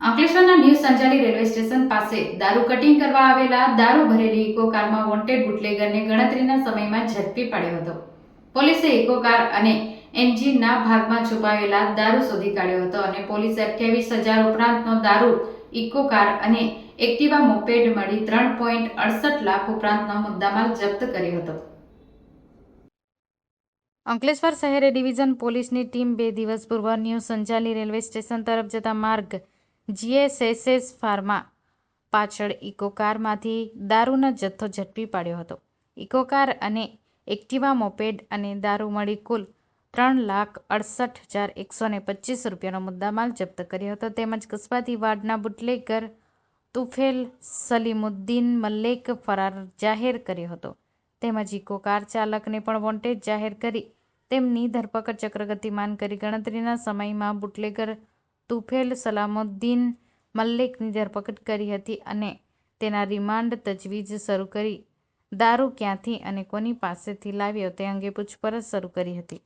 અંકલેશ્વરના new Sanjali railway station પાસે દારૂ કટિંગ કરવા આવેલા દારૂ ભરેલી ઇકો કારમાં વોન્ટેડ બુટલેગરને ગણતરીના સમયમાં ઝડપી પાડ્યો હતો. પોલીસે ઇકો કાર અને એન્જિનના ભાગમાં છુપાવેલા દારૂ શોધી કાઢ્યો હતો અને પોલીસે અઠ્યાવીસ હજાર ઉપરાંતનો દારૂ ઇકો કાર અને એક્ટિવા મોપેડ મળી ત્રણ પોઈન્ટ અડસઠ લાખ ઉપરાંતનો મુદ્દામાલ જપ્ત કર્યો હતો. અંકલેશ્વર શહેરે ડિવિઝન પોલીસની ટીમ બે દિવસ પૂર્વ ન્યૂ સંજાલી રેલવે સ્ટેશન તરફ જતા માર્ગ જીએસએસએસ ફાર્મા પાછળ ઇકો કારમાંથી દારૂનો જથ્થો ઝડપી પાડ્યો હતો. ઇકો કાર અને એક્ટિવા મોપેડ અને દારૂ મળી કુલ ત્રણ લાખ અડસઠ હજાર એકસો ને પચીસ રૂપિયાનો મુદ્દામાલ જપ્ત કર્યો હતો. તેમજ કસ્બાથી વાડના બુટલેગર તુફેલ સલીમુદ્દીન મલ્લેક ફરાર જાહેર કર્યો હતો. તેમજ ઇકો કાર ચાલકને પણ વોન્ટેજ જાહેર કરી તેમની ધરપકડ ચક્ર ગતિમાન કરી ગણતરીના સમયમાં બુટલેગર તુફેલ સલામુદ્દીન મલ્લિકની ધરપકડ કરી હતી અને તેના રિમાન્ડ તજવીજ શરૂ કરી. દારૂ ક્યાંથી અને કોની પાસેથી લાવ્યો તે અંગે પૂછપરછ શરૂ કરી હતી.